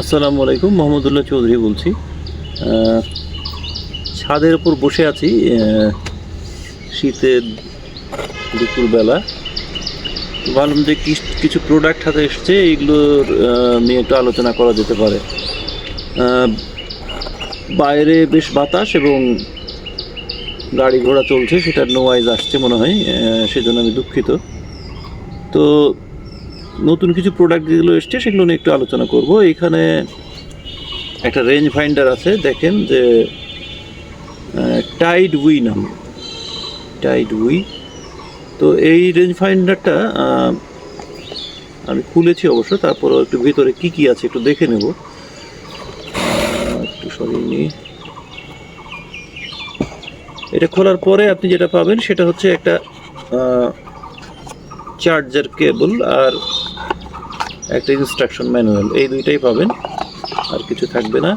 আসসালামু আলাইকুম, মোহাম্মদুল্লাহ চৌধুরী বলছি। ছাদের উপর বসে আছি শীতের দুপুরবেলা। ভাবলাম যে কিছু প্রোডাক্ট হাতে এসছে এইগুলোর নিয়ে একটু আলোচনা করা যেতে পারে। বাইরে বেশ বাতাস এবং গাড়ি ঘোড়া চলছে, সেটা নোয়াইজ আসছে মনে হয় সেজন্য আমি দুঃখিত। তো নতুন কিছু প্রোডাক্ট যেগুলো এসছে, সেগুলো নিয়ে একটু আলোচনা করব। এখানে একটা রেঞ্জ ফাইন্ডার আছে, দেখেন যে টাইড উই নাম। টাইড উই তো এই রেঞ্জ ফাইন্ডারটা আমি খুলেছি অবশ্য তারপরও একটু ভিতরে কি কি আছে একটু দেখে নেব। একটু সরিয়ে নিই। এটা খোলার পরে আপনি যেটা পাবেন, সেটা হচ্ছে একটা চার্জার কেবল আর একটা ইনস্ট্রাকশন ম্যানুয়াল এই দুইটাই পাবেন, আর কিছু থাকবে না।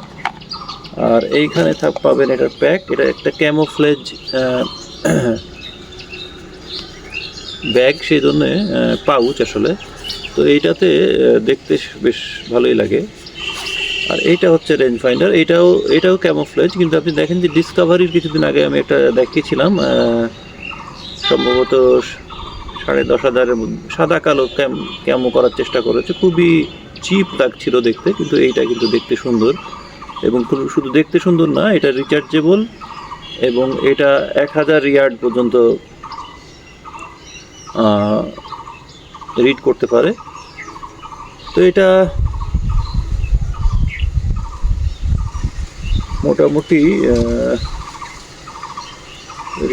আর এইখানে থাক, পাবেন এটার প্যাক এটা একটা ক্যামোফ্লেজ ব্যাগ সেই জন্যে পাউচ আসলে। তো এইটাতে দেখতে বেশ ভালোই লাগে। আর এইটা হচ্ছে রেঞ্জ ফাইন্ডার এটাও এটাও ক্যামোফ্লেজ কিন্তু আপনি দেখেন যে ডিসকাভারির কিছুদিন আগে আমি এটা দেখিয়েছিলাম সম্ভবত সাড়ে দশ হাজারের সাদা কালো ক্যাম, ক্যামো করার চেষ্টা করেছে। খুবই চিপ লাগছিল দেখতে, কিন্তু এইটা কিন্তু দেখতে সুন্দর। এবং শুধু দেখতে সুন্দর না, এটা রিচার্জেবল এবং এটা এক হাজার ইয়ার্ড পর্যন্ত রিড করতে পারে। তো এটা মোটামুটি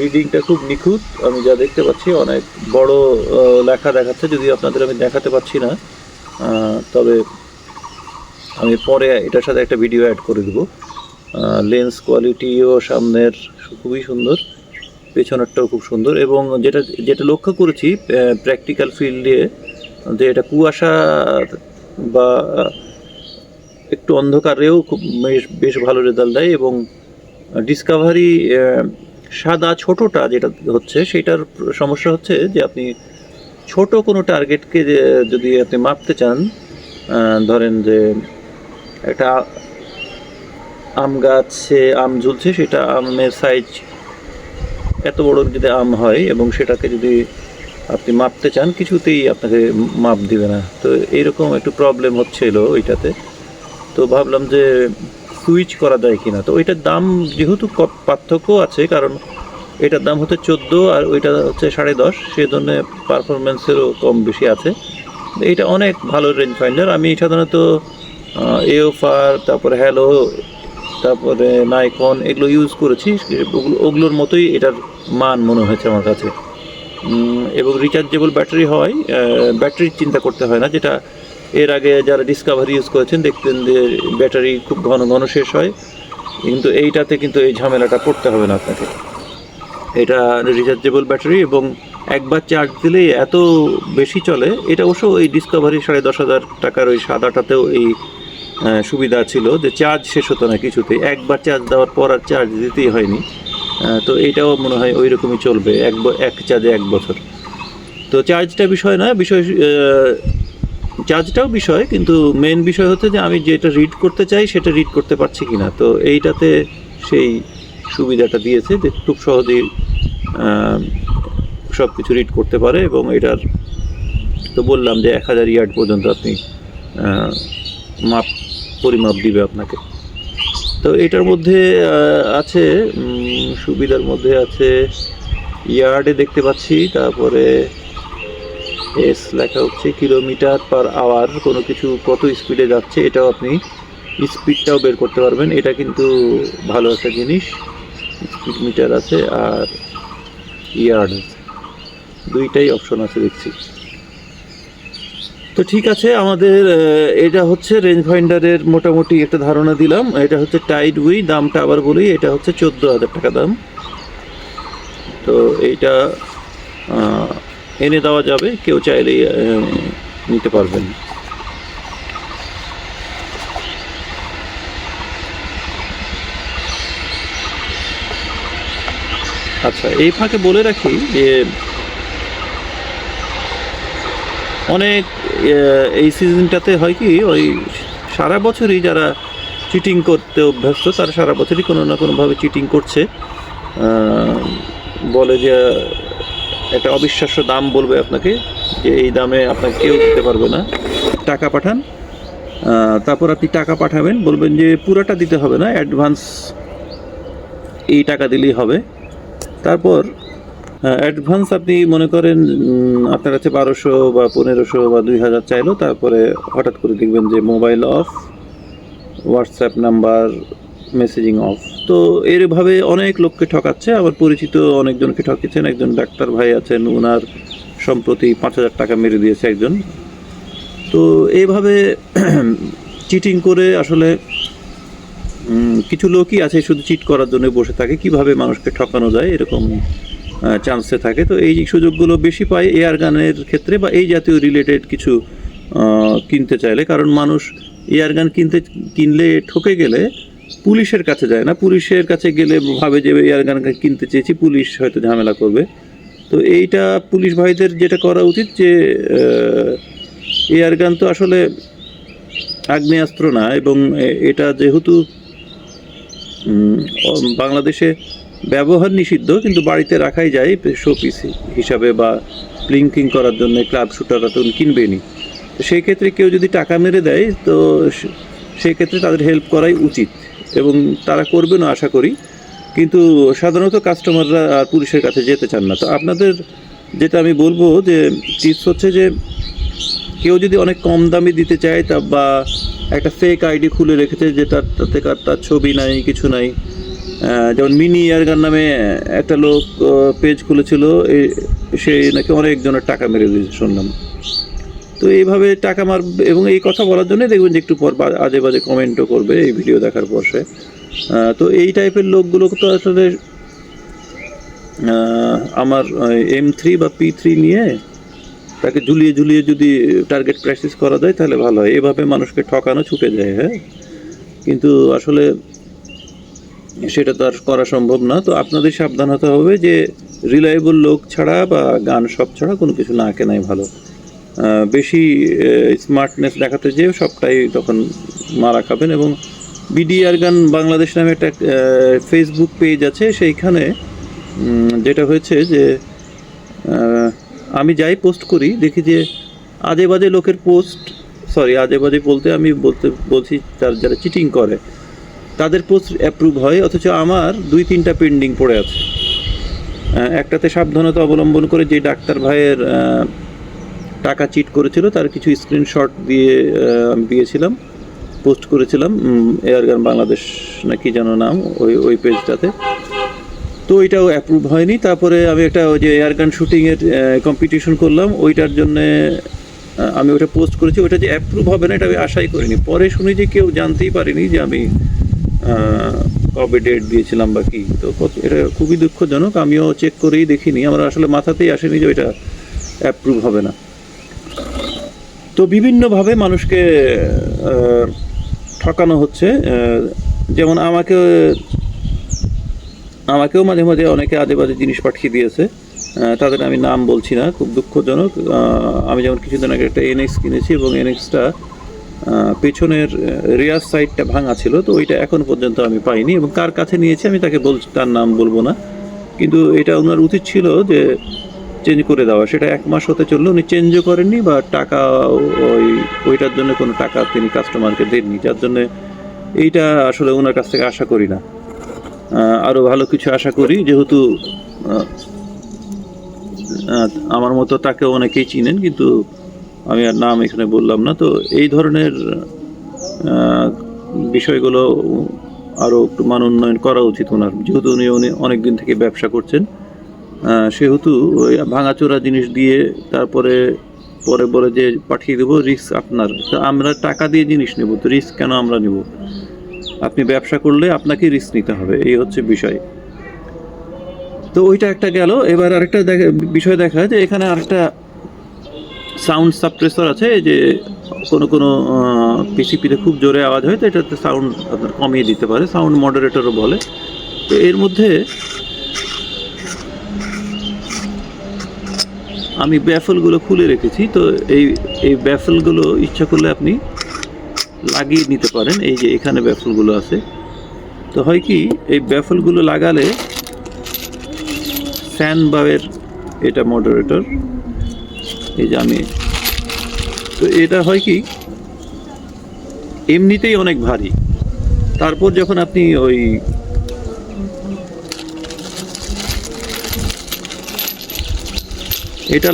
রিডিংটা খুব নিখুঁত। আমি যা দেখতে পাচ্ছি, অনেক বড় লেখা দেখাচ্ছে যদি আপনাদের আমি দেখাতে পাচ্ছি না। তবে আমি পরে এটার সাথে একটা ভিডিও অ্যাড করে দেবো। লেন্স কোয়ালিটিও সামনের খুবই সুন্দর, পেছনেরটাও খুব সুন্দর, এবং যেটা যেটা লক্ষ্য করেছি প্র্যাকটিক্যাল ফিল্ডে যে এটা কুয়াশা বা একটু অন্ধকারেও খুব বেশ বেশ ভালো রেজাল্ট দেয়, এবং ডিসকাভারি সাদা ছোটটা যেটা হচ্ছে সেটার সমস্যা হচ্ছে যে আপনি ছোট কোনো টার্গেটকে যদি আপনি মাপতে চান ধরেন যে একটা আম গাছে আম ঝুলছে, সেটা আমের সাইজ এত বড় যদি আম হয় এবং সেটাকে যদি আপনি মাপতে চান, কিছুতেই আপনাকে মাপ দিবে না। তো এইরকম একটু প্রবলেম হচ্ছিল ওইটাতে। তো ভাবলাম যে সুইচ করা যায় কিনা। তো ওইটার দাম যেহেতু পার্থক্য আছে, কারণ এটার দাম হচ্ছে চোদ্দ আর ওইটা হচ্ছে সাড়ে দশ, সেজন্য পারফরমেন্সেরও কম বেশি আছে। এটা অনেক ভালো রেঞ্জ ফাইন্ডার আমি সাধারণত এওফার তারপরে হ্যালো তারপরে নাইকন এগুলো ইউজ করেছি। ওগুলো ওগুলোর মতোই এটার মান মনে হয়েছে আমার কাছে। এবং রিচার্জেবল ব্যাটারি হয় ব্যাটারির চিন্তা করতে হয় না, যেটা এর আগে যারা ডিসকাভারি ইউজ করেছেন দেখতেন যে ব্যাটারি খুব ঘন ঘন শেষ হয়। কিন্তু এইটাতে কিন্তু এই ঝামেলাটা করতে হবে না আপনাকে। এটা রিচার্জেবল ব্যাটারি এবং একবার চার্জ দিলেই এত বেশি চলে, এটা অবশ্য এই ডিসকাভারি সাড়ে দশ হাজার টাকার ওই সাদাটাতেও এই সুবিধা ছিল যে চার্জ শেষ হতো না কিছুতে একবার চার্জ দেওয়ার পর আর চার্জ দিতেই হয়নি। তো এইটাও মনে হয় ওই রকমই চলবে, এক এক চার্জে এক বছর। তো চার্জটা বিষয় না বিষয় চার্জটাও বিষয়, কিন্তু মেন বিষয় হচ্ছে যে আমি যেটা রিড করতে চাই, সেটা রিড করতে পারছি কি না তো এইটাতে সেই সুবিধাটা দিয়েছে যে খুব সহজেই সব কিছু রিড করতে পারে এবং এটার, তো বললাম যে এক হাজার ইয়ার্ড পর্যন্ত আপনি মাপ, পরিমাপ দিবে আপনাকে। তো এটার মধ্যে আছে সুবিধার মধ্যে আছে, ইয়ার্ডে দেখতে পাচ্ছি, তারপরে এস লেখা হচ্ছে কিলোমিটার পার আওয়ার কোনো কিছু কত স্পিডে যাচ্ছে এটাও আপনি স্পিডটাও বের করতে পারবেন। এটা কিন্তু ভালো একটা জিনিস স্পিড মিটার আছে আর ইয়ার্ড আছে। দুইটাই অপশন আছে দেখছি। তো ঠিক আছে, আমাদের এটা হচ্ছে রেঞ্জ ফাইন্ডারের মোটামুটি একটা ধারণা দিলাম। এটা হচ্ছে টাইড উই, দামটা আবার বলি, এটা হচ্ছে চোদ্দ হাজার টাকা দাম। তো এইটা এনে দেওয়া যাবে, কেউ চাইলে নিতে পারবেন। আচ্ছা এই ফাঁকে বলে রাখি যে, অনেক এই সিজনটাতে হয় কি, ওই সারা বছরই যারা চিটিং করতে অভ্যস্ত, তারা সারা বছরই কোনো না কোনোভাবে চিটিং করছে। বলে যে একটা অবিশ্বাস্য দাম বলবে আপনাকে যে এই দামে আপনাকে কেউ দিতে পারবে না। টাকা পাঠান। তারপর আপনি টাকা পাঠাবেন, বলবেন যে পুরোটা দিতে হবে না অ্যাডভান্স এই টাকা দিলেই হবে। তারপর অ্যাডভান্স আপনি মনে করেন আপনার কাছে বারোশো বা পনেরোশো বা দুই হাজার চাইলো, তারপরে হঠাৎ করে দেখবেন যে mobile off WhatsApp number messaging off তো এরভাবে অনেক লোককে ঠকাচ্ছে। আবার পরিচিত অনেকজনকে ঠকিয়েছেন। একজন ডাক্তার ভাই আছেন ওনার সম্প্রতি পাঁচ হাজার টাকা মেরে দিয়েছে একজন। তো এইভাবে চিটিং করে আসলে কিছু লোকই আছে শুধু চিট করার জন্য বসে থাকে। কীভাবে মানুষকে ঠকানো যায় এরকম চান্সে থাকে। তো এই সুযোগগুলো বেশি পায় এয়ার গানের ক্ষেত্রে বা এই জাতীয় রিলেটেড কিছু কিনতে চাইলে। কারণ মানুষ এয়ার গান কিনতে, কিনলে ঠকে গেলে পুলিশের কাছে যায় না। পুলিশের কাছে গেলে ভাবে যে এয়ার গান কিনতে চেয়েছি, পুলিশ হয়তো ঝামেলা করবে। তো এইটা পুলিশ ভাইদের যেটা করা উচিত যে এয়ার গান তো আসলে আগ্নেয়াস্ত্র না এবং এটা যেহেতু বাংলাদেশে ব্যবহার নিষিদ্ধ, কিন্তু বাড়িতে রাখাই যায় শো পিস হিসাবে বা প্লিঙ্কিং করার জন্য, ক্লাব শুটাররা তো কিনবেনি তো সেই ক্ষেত্রে কেউ যদি টাকা মেরে দেয়, তো সেক্ষেত্রে তাদের হেল্প করাই উচিত। এবং তারা করবে না আশা করি। কিন্তু সাধারণত কাস্টমাররা আর পুলিশের কাছে যেতে চান না। তো আপনাদের যেটা আমি বলব যে টিপস হচ্ছে যে, কেউ যদি অনেক কম দামে দিতে চায় তা বা একটা ফেক আইডি খুলে রেখেছে যে তার, তাতে তার ছবি নাই, কিছু নাই যেমন মিনি ইয়ারগান নামে একটা লোক পেজ খুলেছিল সে নাকি অনেকজনের টাকা মেরে দিয়েছে, শুনলাম। তো এইভাবে টাকা মার এবং এই কথা বলার জন্য দেখবেন যে একটু পর আজে বাজে কমেন্টও করবে এই ভিডিও দেখার পর সে। তো এই টাইপের লোকগুলো তো আসলে আমার এম থ্রি বা পি থ্রি নিয়ে তাকে ঝুলিয়ে ঝুলিয়ে যদি টার্গেট প্র্যাকটিস করা যায় তাহলে ভালো হয়। এভাবে মানুষকে ঠকানো ছুটে যায় হ্যাঁ? কিন্তু আসলে সেটা তো আর করা সম্ভব না। তো আপনাদের সাবধান হতে হবে যে রিলায়েবল লোক ছাড়া বা গান সব ছাড়া কোনো কিছু না কেনাই ভালো। বেশি স্মার্টনেস দেখাতে যেয়ে সবটাই তখন মারা খাবেন এবং বিডিআর গান বাংলাদেশ নামে একটা ফেসবুক পেজ আছে, সেইখানে যেটা হয়েছে যে আমি যাই পোস্ট করি, দেখি যে আজে বাজে লোকের পোস্ট সরি আজে বাজে বলতে আমি বলতে, বলছি যার, যারা চিটিং করে, তাদের পোস্ট অ্যাপ্রুভ হয়, অথচ আমার দুই তিনটা পেন্ডিং পড়ে আছে। একটাতে সাবধানতা অবলম্বন করে যে ডাক্তার ভাইয়ের টাকা চিট করেছিল, তার কিছু স্ক্রিনশট দিয়ে আমি দিয়েছিলাম পোস্ট করেছিলাম এয়ারগান বাংলাদেশ না কি যেন নাম, ওই ওই পেজটাতে তো ওইটাও অ্যাপ্রুভ হয়নি, তারপরে আমি একটা ওই যে এয়ারগান শুটিংয়ের কম্পিটিশন করলাম, ওইটার জন্যে আমি ওটা পোস্ট করেছি ওটা যে অ্যাপ্রুভ হবে না, এটা আমি আশাই করিনি। পরে শুনি যে কেউ জানতেই পারিনি যে আমি কবে ডেট দিয়েছিলাম বা কি। তো এটা খুবই দুঃখজনক, আমিও চেক করেই দেখিনি, আমার আসলে মাথাতেই আসেনি যে ওইটা অ্যাপ্রুভ হবে না। তো বিভিন্নভাবে মানুষকে ঠকানো হচ্ছে যেমন আমাকে, আমাকেও মাঝে মাঝে অনেকে আজে বাজে জিনিস পাঠিয়ে দিয়েছে তাদের আমি নাম বলছি না, খুব দুঃখজনক আমি যেমন কিছুদিন আগে একটা এনএক্স কিনেছি এবং এনএক্সটা পেছনের রিয়ার সাইডটা ভাঙা ছিল, তো ওইটা এখন পর্যন্ত আমি পাইনি এবং কার কাছে নিয়েছি আমি তাকে বলছি তার নাম বলব না। কিন্তু এটা ওনার উচিত ছিল যে চেঞ্জ করে দেওয়া। সেটা এক মাস হতে চলল উনি চেঞ্জও করেননি বা টাকা ওই, ওইটার জন্য কোনো টাকা তিনি কাস্টমারকে দেননি। যার জন্য এইটা আসলে ওনার কাছ থেকে আশা করি না। আরও ভালো কিছু আশা করি। যেহেতু আমার মতো তাকে অনেকেই চিনেন, কিন্তু আমি আর নাম এখানে বললাম না। তো এই ধরনের বিষয়গুলো আরও একটু মান উন্নয়ন করা উচিত ওনার যেহেতু উনি উনি অনেক দিন থেকে ব্যবসা করছেন। সেহেতু ওই ভাঙাচোরা জিনিস দিয়ে তারপরে পরে বলে যে পাঠিয়ে দেবো রিস্ক আপনার। তো আমরা টাকা দিয়ে জিনিস নেব, তো রিস্ক কেন আমরা নেব? আপনি ব্যবসা করলে আপনাকে রিস্ক নিতে হবে, এই হচ্ছে বিষয়। তো ওইটা একটা গেল। এবার আরেকটা দেখা, বিষয় দেখা যে এখানে আরেকটা সাউন্ড সাপ্রেসর আছে যে কোনো কোনো পিসিপিতে খুব জোরে আওয়াজ হয়, তো এটাতে সাউন্ড আপনার কমিয়ে দিতে পারে সাউন্ড মডারেটরও বলে। তো এর মধ্যে আমি ব্যাফলগুলো খুলে রেখেছি, তো এই এই ব্যাফলগুলো ইচ্ছা করলে আপনি লাগিয়ে নিতে পারেন, এই যে এখানে ব্যাফলগুলো আছে। তো হয় কি, এই ব্যাফলগুলো লাগালে ফ্যান বাওয়ের এটা মডারেটর এই যে আমি, তো এটা হয় কি, এমনিতেই অনেক ভারী। তারপর যখন আপনি ওই এটা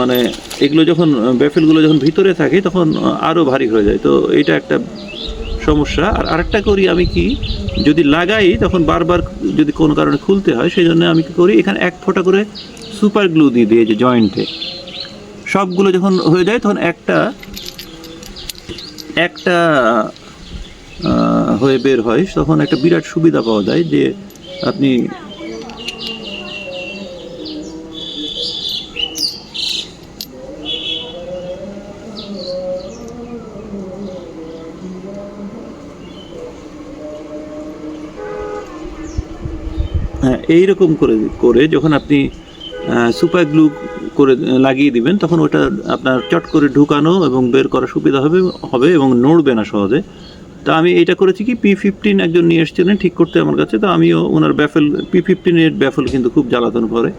মানে এগুলো যখন ব্যাফেলগুলো যখন ভিতরে থাকে, তখন আরও ভারী হয়ে যায়। তো এটা একটা সমস্যা। আর আরেকটা করি আমি কি, যদি লাগাই, তখন বারবার যদি কোনো কারণে খুলতে হয় সেই জন্য আমি কি করি, এখানে এক ফোঁটা করে সুপার গ্লু দিয়ে যে জয়েন্টে। সবগুলো যখন হয়ে যায়, তখন একটা একটা হয়ে বের হয়। তখন একটা বিরাট সুবিধা পাওয়া যায় যে আপনি হ্যাঁ এইরকম করে করে যখন আপনি সুপার গ্লু করে লাগিয়ে দিবেন, তখন ওটা আপনার চট করে ঢুকানো এবং বের করা সুবিধা হবে হবে এবং নড়বে না সহজে। তা আমি এটা করেছি কি পি ফিফটিন একজন নিয়ে এসেছিলেন ঠিক করতে আমার কাছে, তো আমিও ওনার ব্যাফেল পি ফিফটিনের ব্যাফেল কিন্তু খুব জ্বালাতন করে।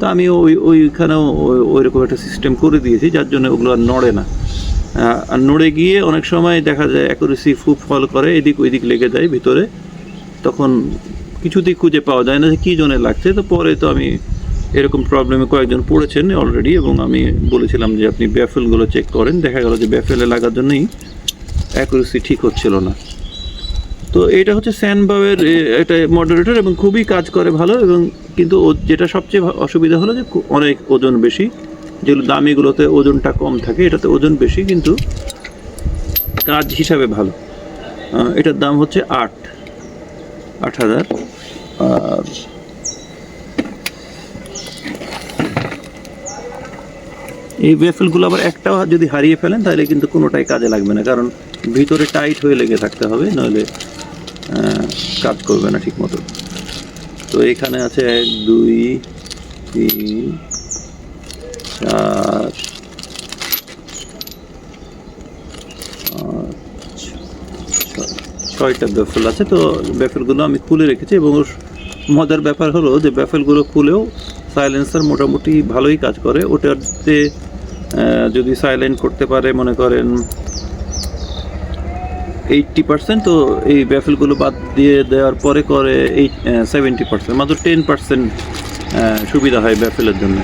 তা আমি ওই, ওইখানেও ওই- ওইরকম একটা সিস্টেম করে দিয়েছি, যার জন্য ওগুলো আর নড়ে না। আর নড়ে গিয়ে অনেক সময় দেখা যায় অ্যাকুরেসি খুব ফল করে, এদিক ওইদিক লেগে যায় ভিতরে। তখন কিছুতেই খুঁজে পাওয়া যায় না যে কী জন্য লাগছে। তো পরে তো আমি এরকম প্রবলেমে কয়েকজন পড়েছেন অলরেডি এবং আমি বলেছিলাম যে আপনি ব্যাফেলগুলো চেক করেন। দেখা গেল যে ব্যাফেলে লাগার জন্যই অ্যাকুরেসি ঠিক হচ্ছিল না। তো এটা হচ্ছে স্যানবাবের এটা মডারেটর এবং খুবই কাজ করে ভালো এবং কিন্তু যেটা সবচেয়ে অসুবিধা হলো যে অনেক ওজন বেশি। যেগুলো দামিগুলোতে ওজনটা কম থাকে, এটাতে ওজন বেশি কিন্তু কাজ হিসাবে ভালো। এটার দাম হচ্ছে আট। আট হাজার। আর এই ব্যাফেলগুলো আবার একটাও যদি হারিয়ে ফেলেন, তাহলে কিন্তু কোনোটাই কাজে লাগবে না, কারণ ভিতরে টাইট হয়ে লেগে থাকতে হবে, নইলে কাজ করবে না ঠিক মতো তো এখানে আছে এক, দুই, তিন, চার ছয়টা ব্যাফেল আছে, তো ব্যাফেলগুলো আমি খুলে রেখেছি এবং মজার ব্যাপার হলো যে ব্যাফেলগুলো খুলেও সাইলেন্সার মোটামুটি ভালোই কাজ করে। ওটাতে যদি সাইলেন্ট করতে পারে, মনে করেন এইটটি পার্সেন্ট তো এই ব্যাফেলগুলো বাদ দিয়ে দেওয়ার পরে করে এই সেভেন্টি পার্সেন্ট মাত্র টেন পার্সেন্ট সুবিধা হয় ব্যাফেলের জন্য।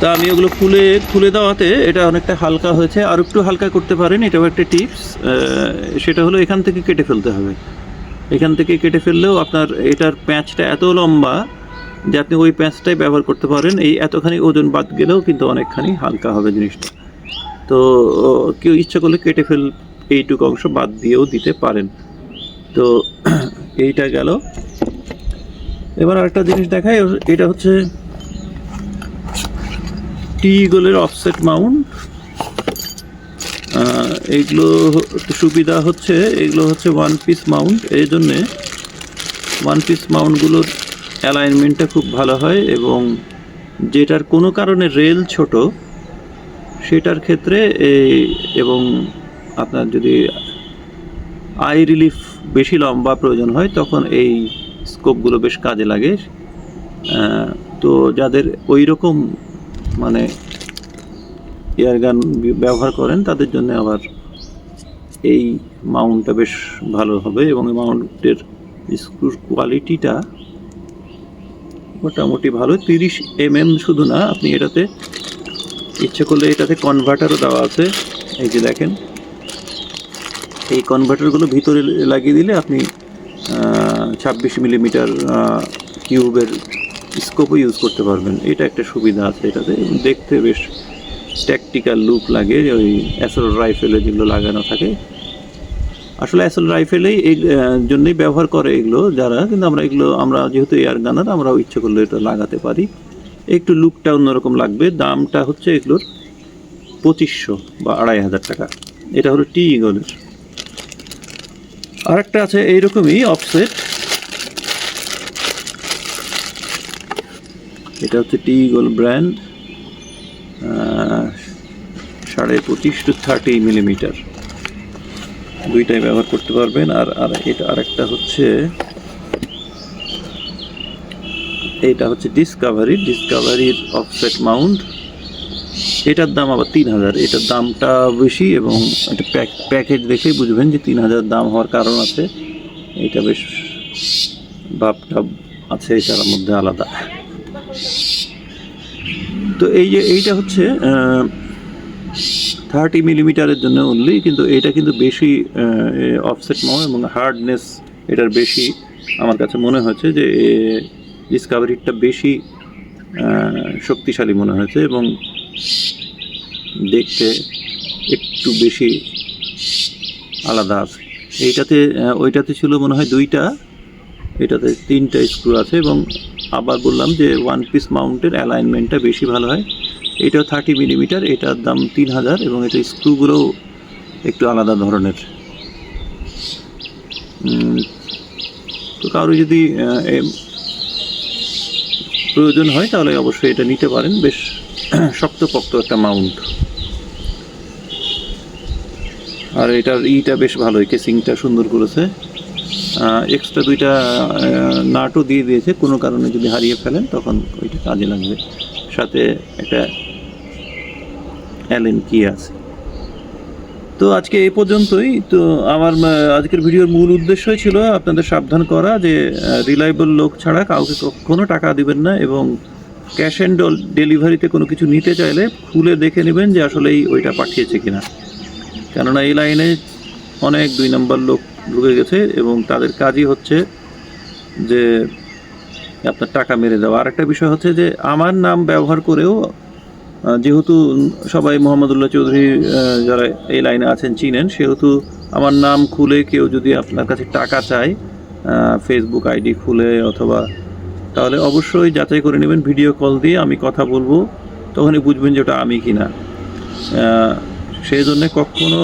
তা আমি ওগুলো খুলে খুলে দেওয়াতে এটা অনেকটা হালকা হয়েছে। আর একটু হালকা করতে পারেন, এটাও একটা টিপস। সেটা হলো এখান থেকে কেটে ফেলতে হবে। এখান থেকে কেটে ফেললেও আপনার এটার প্যাঁচটা এত লম্বা যে আপনি ওই প্যাঁচটাই ব্যবহার করতে পারেন। এই এতখানি ওজন বাদ গেলেও কিন্তু অনেকখানি হালকা হবে জিনিসটা। তো, কেউ ইচ্ছা করলে কেটে ফেল, এইটুকু অংশ বাদ দিয়েও দিতে পারেন। তো, এইটা গেল। এবার আরেকটা জিনিস দেখায় এটা হচ্ছে টি গোলের অফসেট মাউন্ট এইগুলো সুবিধা হচ্ছে, এগুলো হচ্ছে ওয়ান পিস মাউন্ট এই জন্যে ওয়ান পিস মাউন্টগুলোর অ্যালাইনমেন্টটা খুব ভালো হয় এবং যেটার কোনো কারণে রেল ছোট, সেটার ক্ষেত্রে এই এবং আপনার যদি আই রিলিফ বেশি লম্বা প্রয়োজন হয়, তখন এই স্কোপগুলো বেশ কাজে লাগে। তো যাদের ওই রকম মানে এয়ার গান ব্যবহার করেন, তাদের জন্য আবার এই মাউন্টটা বেশ ভালো হবে এবং এই মাউন্টের স্ক্রুর কোয়ালিটিটা মোটামুটি ভালো। তিরিশ এম এম শুধু না, আপনি এটাতে ইচ্ছে করলে এটাতে কনভার্টারও দেওয়া আছে। এই যে দেখেন, এই কনভার্টারগুলো ভিতরে লাগিয়ে দিলে আপনি ছাব্বিশ মিলিমিটার কিউবের স্কোপও ইউজ করতে পারবেন। এটা একটা সুবিধা আছে এটাতে। দেখতে বেশ ট্যাকটিক্যাল লুক লাগে ওই অ্যাসল রাইফেলে যেগুলো লাগানো থাকে। আসলে অ্যাসল রাইফেলেই এই জন্যই ব্যবহার করে এগুলো যারা। কিন্তু আমরা এগুলো, আমরা যেহেতু এয়ার গানার আমরাও ইচ্ছে করলে এটা লাগাতে পারি। একটু লুকটা অন্যরকম লাগবে। দামটা হচ্ছে এগুলোর পঁচিশশো বা আড়াই হাজার টাকা। এটা হলো টি ইগলের আরেকটা আছে এইরকমই অফসেট এটা হচ্ছে টি ইগল ব্র্যান্ড সাড়ে পঁচিশ টু থার্টি মিলিমিটার দুইটাই ব্যবহার করতে পারবেন। আর আর এটা আরেকটা হচ্ছে, এটা হচ্ছে ডিসকাভারি ডিসকাভারির অফসেট মাউন্ট এটার দাম আবার তিন হাজার। এটার দামটা বেশি এবং এটা প্যাক প্যাকেজ দেখেই বুঝবেন যে তিন হাজার দাম হওয়ার কারণ আছে। এটা বেশ ভাবটা আছে, এটার মধ্যে আলাদা। তো এই যে এইটা হচ্ছে থার্টি মিলিমিটারের জন্য অনলি কিন্তু এটা কিন্তু বেশি অফসেট মাউন্ট এবং হার্ডনেস এটার বেশি আমার কাছে মনে হয়েছে যে ডিসকাভারিটা বেশি শক্তিশালী মনে হয়েছে এবং দেখতে একটু বেশি আলাদা আছে। এইটাতে ওইটাতে ছিল মনে হয় দুইটা, এটাতে তিনটা স্ক্রু আছে এবং আবার বললাম যে ওয়ান পিস মাউন্টের অ্যালাইনমেন্টটা বেশি ভালো হয়। এটাও থার্টি মিলিমিটার এটার দাম তিন হাজার এবং এটা স্ক্রুগুলোও একটু আলাদা ধরনের। তো কারও যদি প্রয়োজন হয় তাহলে অবশ্যই এটা নিতে পারেন। বেশ শক্তপোক্ত একটা মাউন্ট আর এটার ইটা বেশ ভালোই কেসিংটা সুন্দর করেছে। এক্সট্রা দুইটা নাটও দিয়ে দিয়েছে। কোনো কারণে যদি হারিয়ে ফেলেন, তখন ওইটা কাজে লাগবে। সাথে একটা অ্যালেন কি আছে। তো আজকে এই পর্যন্তই। তো আমার আজকের ভিডিওর মূল উদ্দেশ্যই ছিল আপনাদের সাবধান করা যে রিলায়েবল লোক ছাড়া কাউকে কখনো টাকা দিবেন না এবং ক্যাশ অ্যান্ড ডেলিভারিতে কোনো কিছু নিতে চাইলে খুলে দেখে নেবেন যে আসলেই ওইটা পাঠিয়েছে কিনা। কেননা এই লাইনে অনেক দুই নম্বর লোক ঢুকে গেছে এবং তাদের কাজই হচ্ছে যে আপনার টাকা মেরে দেওয়া। আরেকটা বিষয় হচ্ছে যে আমার নাম ব্যবহার করেও যেহেতু সবাই মোহাম্মদুল্লাহ চৌধুরী যারা এই লাইনে আছেন চিনেন সেহেতু আমার নাম খুলে কেউ যদি আপনার কাছে টাকা চায় ফেসবুক আইডি খুলে অথবা তাহলে অবশ্যই যাচাই করে নেবেন। ভিডিও কল দিয়ে আমি কথা বলব তখনই বুঝবেন যে ওটা আমি কিনা। আহ, সেই জন্যে কখনো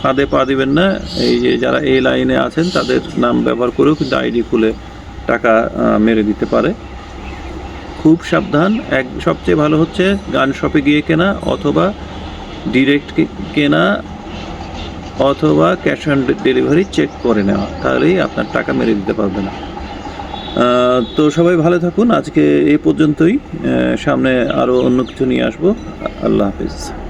ফাঁদে পা দিবেন না। এই যে যারা এই লাইনে আছেন, তাদের নাম ব্যবহার করেও কিন্তু আইডি খুলে টাকা মেরে দিতে পারে। খুব সাবধান। এক, সবচেয়ে ভালো হচ্ছে গান শপে গিয়ে কেনা অথবা ডিরেক্ট কেনা অথবা ক্যাশ অন ডেলিভারি চেক করে নেওয়া। তাহলেই আপনার টাকা মেরে দিতে পারবে না। তো সবাই ভালো থাকুন। আজকে এ পর্যন্তই। সামনে আরও অন্য কিছু নিয়ে আসব। আল্লাহ হাফিজ।